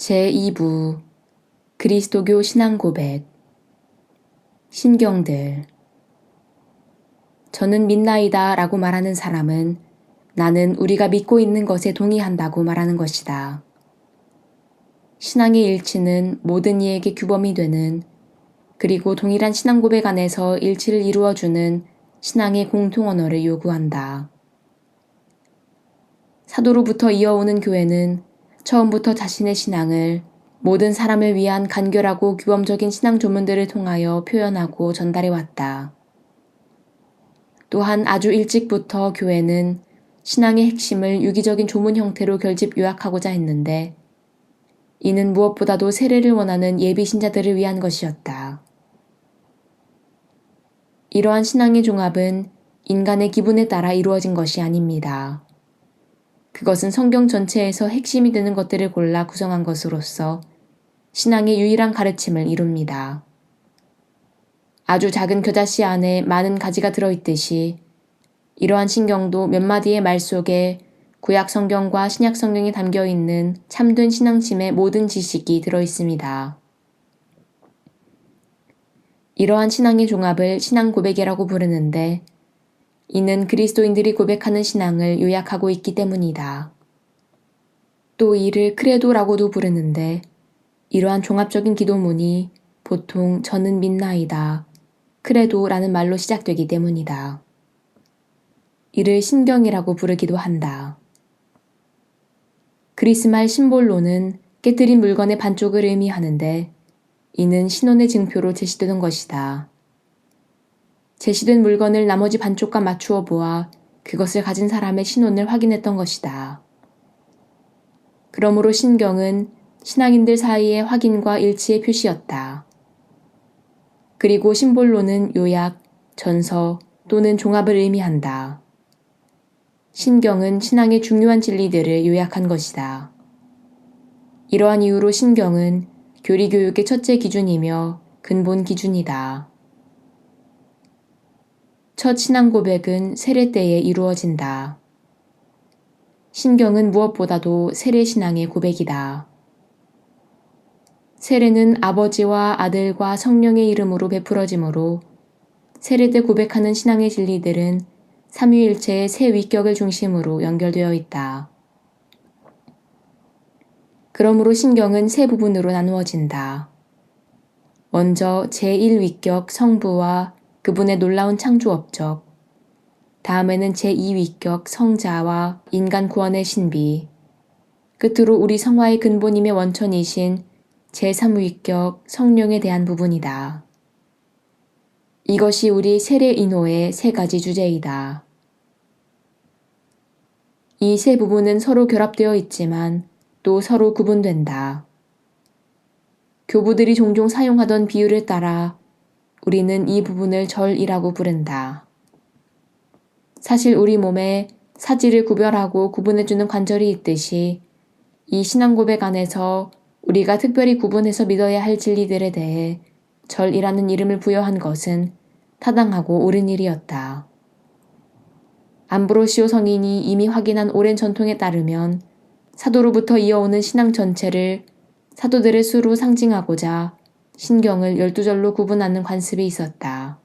제2부 그리스도교 신앙 고백 신경들 저는 믿나이다 라고 말하는 사람은 나는 우리가 믿고 있는 것에 동의한다고 말하는 것이다. 신앙의 일치는 모든 이에게 규범이 되는 그리고 동일한 신앙 고백 안에서 일치를 이루어주는 신앙의 공통 언어를 요구한다. 사도로부터 이어오는 교회는 처음부터 자신의 신앙을 모든 사람을 위한 간결하고 규범적인 신앙 조문들을 통하여 표현하고 전달해 왔다. 또한 아주 일찍부터 교회는 신앙의 핵심을 유기적인 조문 형태로 결집 요약하고자 했는데 이는 무엇보다도 세례를 원하는 예비 신자들을 위한 것이었다. 이러한 신앙의 종합은 인간의 기분에 따라 이루어진 것이 아닙니다. 그것은 성경 전체에서 핵심이 되는 것들을 골라 구성한 것으로서 신앙의 유일한 가르침을 이룹니다. 아주 작은 겨자씨 안에 많은 가지가 들어있듯이 이러한 신경도 몇 마디의 말 속에 구약 성경과 신약 성경에 담겨 있는 참된 신앙심의 모든 지식이 들어 있습니다. 이러한 신앙의 종합을 신앙 고백이라고 부르는데 이는 그리스도인들이 고백하는 신앙을 요약하고 있기 때문이다. 또 이를 크레도라고도 부르는데 이러한 종합적인 기도문이 보통 저는 믿나이다. 크레도라는 말로 시작되기 때문이다. 이를 신경이라고 부르기도 한다. 그리스말 심볼로는 깨뜨린 물건의 반쪽을 의미하는데 이는 신혼의 증표로 제시되는 것이다. 제시된 물건을 나머지 반쪽과 맞추어 보아 그것을 가진 사람의 신혼을 확인했던 것이다. 그러므로 신경은 신앙인들 사이의 확인과 일치의 표시였다. 그리고 심볼로는 요약, 전서 또는 종합을 의미한다. 신경은 신앙의 중요한 진리들을 요약한 것이다. 이러한 이유로 신경은 교리 교육의 첫째 기준이며 근본 기준이다. 첫 신앙 고백은 세례 때에 이루어진다. 신경은 무엇보다도 세례 신앙의 고백이다. 세례는 아버지와 아들과 성령의 이름으로 베풀어지므로 세례 때 고백하는 신앙의 진리들은 삼위일체의 세 위격을 중심으로 연결되어 있다. 그러므로 신경은 세 부분으로 나누어진다. 먼저 제1위격 성부와 그분의 놀라운 창조 업적, 다음에는 제2위격 성자와 인간 구원의 신비, 끝으로 우리 성화의 근본임의 원천이신 제3위격 성령에 대한 부분이다. 이것이 우리 세례 인호의 세 가지 주제이다. 이 세 부분은 서로 결합되어 있지만 또 서로 구분된다. 교부들이 종종 사용하던 비유를 따라 우리는 이 부분을 절이라고 부른다. 사실 우리 몸에 사지를 구별하고 구분해주는 관절이 있듯이 이 신앙 고백 안에서 우리가 특별히 구분해서 믿어야 할 진리들에 대해 절이라는 이름을 부여한 것은 타당하고 옳은 일이었다. 암브로시오 성인이 이미 확인한 오랜 전통에 따르면 사도로부터 이어오는 신앙 전체를 사도들의 수로 상징하고자 신경을 열두 절로 구분하는 관습이 있었다.